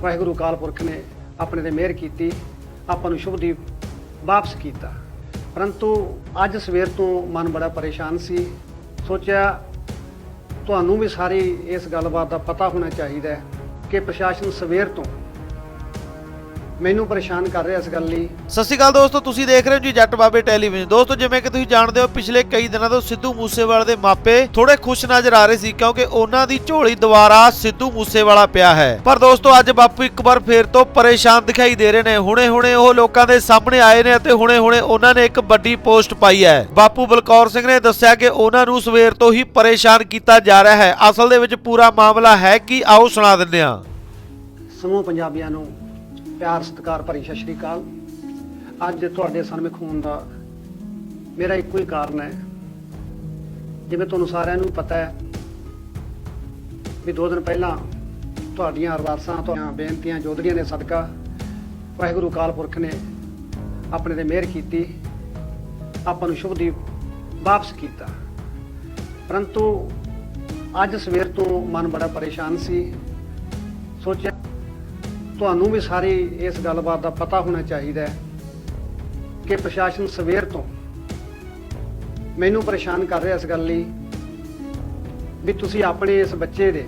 ਵਾਹਿਗੁਰੂ ਕਾਲ ਪੁਰਖ ਨੇ ਆਪਣੇ ਤੇ ਮਿਹਰ ਕੀਤੀ, ਆਪਾਂ ਨੂੰ ਸ਼ੁਭਦੀਪ ਵਾਪਸ ਕੀਤਾ। ਪਰੰਤੂ ਅੱਜ ਸਵੇਰ ਤੋਂ ਮਨ ਬੜਾ ਪਰੇਸ਼ਾਨ ਸੀ। ਸੋਚਿਆ ਤੁਹਾਨੂੰ ਵੀ ਸਾਰੀ ਇਸ ਗੱਲਬਾਤ ਦਾ ਪਤਾ ਹੋਣਾ ਚਾਹੀਦਾ ਹੈ ਕਿ ਪ੍ਰਸ਼ਾਸਨ ਸਵੇਰ ਤੋਂ ਮੈਨੂੰ ਪਰੇਸ਼ਾਨ ਕਰ ਰਿਹਾ ਇਸ ਗੱਲ ਲਈ। ਸਤਿ ਸ਼੍ਰੀ ਅਕਾਲ ਦੋਸਤੋ ਤੁਸੀਂ ਦੇਖ ਰਹੇ ਹੋ ਜੀ ਜੱਟ ਬਾਬੇ ਟੈਲੀਵਿਜ਼ਨ। ਦੋਸਤੋ ਜਿਵੇਂ ਕਿ ਤੁਸੀਂ ਜਾਣਦੇ ਹੋ ਪਿਛਲੇ ਕਈ ਦਿਨਾਂ ਤੋਂ ਸਿੱਧੂ ਮੂਸੇਵਾਲੇ ਦੇ ਮਾਪੇ ਥੋੜੇ ਖੁਸ਼ ਨਜ਼ਰ ਆ ਰਹੇ ਸੀ ਕਿਉਂਕਿ ਉਹਨਾਂ ਦੀ ਝੋਲੀ ਦੁਬਾਰਾ ਸਿੱਧੂ ਮੂਸੇਵਾਲਾ ਪਿਆ ਹੈ। ਪਰ ਦੋਸਤੋ ਅੱਜ ਬਾਪੂ ਇੱਕ ਵਾਰ ਫੇਰ ਤੋਂ ਪਰੇਸ਼ਾਨ ਦਿਖਾਈ ਦੇ ਰਹੇ ਨੇ। ਹੁਣੇ-ਹੁਣੇ ਉਹ ਲੋਕਾਂ ਦੇ ਸਾਹਮਣੇ ਆਏ ਨੇ ਅਤੇ ਹੁਣੇ-ਹੁਣੇ ਉਹਨਾਂ ਨੇ ਇੱਕ ਵੱਡੀ ਪੋਸਟ ਪਾਈ ਹੈ। ਬਾਪੂ ਬਲਕੌਰ ਸਿੰਘ ਨੇ ਦੱਸਿਆ ਕਿ ਉਹਨਾਂ ਨੂੰ ਸਵੇਰ ਤੋਂ ਹੀ ਪਰੇਸ਼ਾਨ ਕੀਤਾ ਜਾ ਰਿਹਾ ਹੈ। ਅਸਲ ਦੇ ਵਿੱਚ ਪੂਰਾ ਮਾਮਲਾ ਹੈ ਕਿ ਆਓ ਸੁਣਾ ਦਿੰਦੇ ਹਾਂ। ਸਮੂਹ ਪੰਜਾਬੀਆਂ ਨੂੰ ਪਿਆਰ, ਸਤਿਕਾਰ ਭਰੀ ਸਤਿ ਸ਼੍ਰੀ ਅਕਾਲ। ਅੱਜ ਤੁਹਾਡੇ ਸਨਮੁਖ ਹੋਣ ਦਾ ਮੇਰਾ ਇੱਕੋ ਹੀ ਕਾਰਨ ਹੈ। ਜਿਵੇਂ ਤੁਹਾਨੂੰ ਸਾਰਿਆਂ ਨੂੰ ਪਤਾ ਹੈ ਵੀ ਦੋ ਦਿਨ ਪਹਿਲਾਂ ਤੁਹਾਡੀਆਂ ਅਰਦਾਸਾਂ, ਤੁਹਾਡੀਆਂ ਬੇਨਤੀਆਂ ਜੋਦੜੀਆਂ ਨੇ ਸਦਕਾ ਵਾਹਿਗੁਰੂ ਕਾਲ ਪੁਰਖ ਨੇ ਆਪਣੇ ਤੇ ਮਿਹਰ ਕੀਤੀ, ਆਪਾਂ ਨੂੰ ਸ਼ੁਭਦੀਪ ਵਾਪਸ ਕੀਤਾ। ਪਰੰਤੂ ਅੱਜ ਸਵੇਰ ਤੋਂ ਮਨ ਬੜਾ ਪਰੇਸ਼ਾਨ ਸੀ। ਸੋਚਿਆ ਤੁਹਾਨੂੰ ਵੀ ਸਾਰੀ ਇਸ ਗੱਲਬਾਤ ਦਾ ਪਤਾ ਹੋਣਾ ਚਾਹੀਦਾ ਹੈ ਕਿ ਪ੍ਰਸ਼ਾਸਨ ਸਵੇਰ ਤੋਂ ਮੈਨੂੰ ਪਰੇਸ਼ਾਨ ਕਰ ਰਿਹਾ ਇਸ ਗੱਲ ਲਈ ਵੀ ਤੁਸੀਂ ਆਪਣੇ ਇਸ ਬੱਚੇ ਦੇ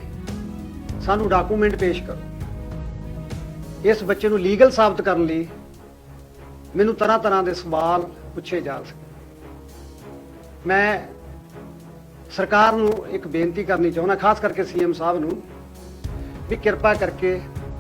ਸਾਨੂੰ ਡਾਕੂਮੈਂਟ ਪੇਸ਼ ਕਰੋ। ਇਸ ਬੱਚੇ ਨੂੰ ਲੀਗਲ ਸਾਬਤ ਕਰਨ ਲਈ ਮੈਨੂੰ ਤਰ੍ਹਾਂ ਤਰ੍ਹਾਂ ਦੇ ਸਵਾਲ ਪੁੱਛੇ ਜਾ ਸਕਦੇ ਮੈਂ ਸਰਕਾਰ ਨੂੰ ਇੱਕ ਬੇਨਤੀ ਕਰਨੀ ਚਾਹੁੰਦਾ, ਖਾਸ ਕਰਕੇ ਸੀਐਮ ਸਾਹਿਬ ਨੂੰ, ਵੀ ਕਿਰਪਾ ਕਰਕੇ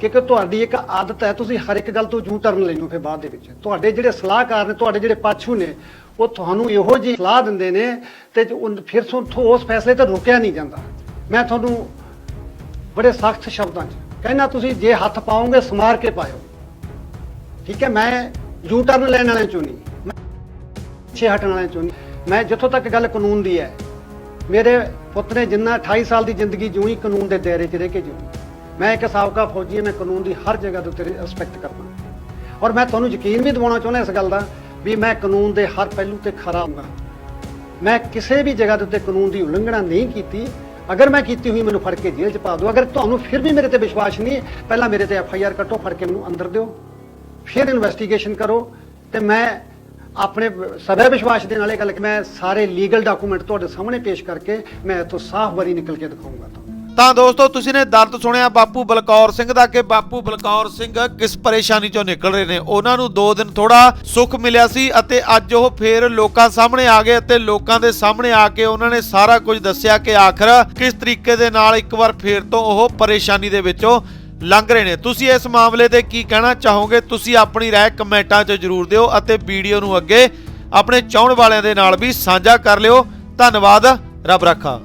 ਕਿਉਂਕਿ ਤੁਹਾਡੀ ਇੱਕ ਆਦਤ ਹੈ, ਤੁਸੀਂ ਹਰ ਇੱਕ ਗੱਲ ਤੋਂ ਜੂ ਟਰਨ ਲੈਣੋ ਫਿਰ ਬਾਅਦ ਦੇ ਵਿੱਚ। ਤੁਹਾਡੇ ਜਿਹੜੇ ਸਲਾਹਕਾਰ ਨੇ, ਤੁਹਾਡੇ ਜਿਹੜੇ ਪਾਛੂ ਨੇ, ਉਹ ਤੁਹਾਨੂੰ ਇਹੋ ਜਿਹੀ ਸਲਾਹ ਦਿੰਦੇ ਨੇ ਤੇ ਜੋ ਫਿਰ ਤੁਹਾਨੂੰ ਉਸ ਫੈਸਲੇ ਤੇ ਰੋਕਿਆ ਨਹੀਂ ਜਾਂਦਾ। ਮੈਂ ਤੁਹਾਨੂੰ ਬੜੇ ਸਖਤ ਸ਼ਬਦਾਂ 'ਚ ਕਹਿੰਦਾ, ਤੁਸੀਂ ਜੇ ਹੱਥ ਪਾਓਗੇ, ਸਮਾਰ ਕੇ ਪਾਇਓ। ਠੀਕ ਹੈ, ਮੈਂ ਯੂ ਟਰਨ ਲੈਣ ਵਾਲੇ ਚੋਂ ਨਹੀਂ। ਮੈਂ ਪਿੱਛੇ ਹਟਣ ਵਾਲਿਆਂ ਚੋਂ ਨਹੀਂ। ਮੈਂ ਜਿੱਥੋਂ ਤੱਕ ਗੱਲ ਕਾਨੂੰਨ ਦੀ ਹੈ, ਮੇਰੇ ਪੁੱਤ ਨੇ ਜਿੰਨਾ 28 ਸਾਲ ਦੀ ਜ਼ਿੰਦਗੀ ਜੂਈ ਕਾਨੂੰਨ ਦੇ ਦਾਇਰੇ 'ਚ ਰਹਿ ਕੇ ਜੂਈ ਮੈਂ ਇੱਕ ਸਾਬਕਾ ਫੌਜੀ ਹਾਂ, ਮੈਂ ਕਾਨੂੰਨ ਦੀ ਹਰ ਜਗ੍ਹਾ ਦੇ ਉੱਤੇ ਰਿਸਪੈਕਟ ਕਰਦਾ। ਔਰ ਮੈਂ ਤੁਹਾਨੂੰ ਯਕੀਨ ਵੀ ਦਿਵਾਉਣਾ ਚਾਹੁੰਦਾ ਇਸ ਗੱਲ ਦਾ ਵੀ ਮੈਂ ਕਾਨੂੰਨ ਦੇ ਹਰ ਪਹਿਲੂ ਤੇ ਖਰਾ ਹਾਂ। ਮੈਂ ਕਿਸੇ ਵੀ ਜਗ੍ਹਾ ਦੇ ਉੱਤੇ ਕਾਨੂੰਨ ਦੀ ਉਲੰਘਣਾ ਨਹੀਂ ਕੀਤੀ। ਅਗਰ ਮੈਂ ਕੀਤੀ ਹੋਈ ਮੈਨੂੰ ਫੜ ਕੇ ਜੇਲ੍ਹ 'ਚ ਪਾ ਦਿਓ। ਅਗਰ ਤੁਹਾਨੂੰ ਫਿਰ ਵੀ ਮੇਰੇ ਤੇ ਵਿਸ਼ਵਾਸ ਨਹੀਂ, ਪਹਿਲਾਂ ਮੇਰੇ ਤੇ ਐਫ ਆਈ ਆਰ ਕੱਟੋ, ਫੜ ਕੇ ਮੈਨੂੰ ਅੰਦਰ ਦਿਓ। ਫਿਰ ਇਨਵੈਸਟੀਗੇਸ਼ਨ ਕਰੋ ਤੇ ਮੈਂ ਆਪਣੇ ਸਦਾ ਵਿਸ਼ਵਾਸ ਦੇ ਨਾਲ ਇਹ ਗੱਲ ਕਿ ਮੈਂ ਸਾਰੇ ਲੀਗਲ ਡਾਕੂਮੈਂਟ ਤੁਹਾਡੇ ਸਾਹਮਣੇ ਪੇਸ਼ ਕਰਕੇ ਮੈਂ ਇੱਥੋਂ ਸਾਫ਼ ਵਾਰੀ ਨਿਕਲ ਕੇ ਦਿਖਾਊਂਗਾ ਤੁਹਾਨੂੰ। ਤਾਂ ਦੋਸਤੋ, ਤੁਸੀਂ ਨੇ ਦਰਦ ਸੁਣਿਆ ਬਾਪੂ ਬਲਕੌਰ ਸਿੰਘ ਦਾ ਕਿ ਬਾਪੂ ਬਲਕੌਰ ਸਿੰਘ ਕਿਸ ਪਰੇਸ਼ਾਨੀ ਚੋਂ ਨਿਕਲ ਰਹੇ ਨੇ? ਉਹਨਾਂ ਨੂੰ 2 ਦਿਨ ਥੋੜਾ ਸੁੱਖ ਮਿਲਿਆ ਸੀ ਅਤੇ ਅੱਜ ਉਹ ਫੇਰ ਲੋਕਾਂ ਸਾਹਮਣੇ ਆ ਗਏ ਅਤੇ ਲੋਕਾਂ ਦੇ ਸਾਹਮਣੇ ਆ ਕੇ ਉਹਨਾਂ ਨੇ ਸਾਰਾ ਕੁਝ ਦੱਸਿਆ ਕਿ ਆਖਰ ਕਿਸ ਤਰੀਕੇ ਦੇ ਨਾਲ ਇੱਕ ਵਾਰ ਫੇਰ ਤੋਂ ਉਹ ਪਰੇਸ਼ਾਨੀ ਦੇ ਵਿੱਚੋਂ ਲੰਘ ਰਹੇ ਨੇ। ਤੁਸੀਂ ਇਸ ਮਾਮਲੇ ਤੇ ਕੀ ਕਹਿਣਾ ਚਾਹੋਗੇ? ਤੁਸੀਂ ਆਪਣੀ ਰਾਏ ਕਮੈਂਟਾਂ 'ਚ ਜ਼ਰੂਰ ਦਿਓ ਅਤੇ ਵੀਡੀਓ ਨੂੰ ਅੱਗੇ ਆਪਣੇ ਚਾਹਣ ਵਾਲਿਆਂ ਦੇ ਨਾਲ ਵੀ ਸਾਂਝਾ ਕਰ ਲਿਓ। ਧੰਨਵਾਦ, ਰੱਬ ਰੱਖਾ।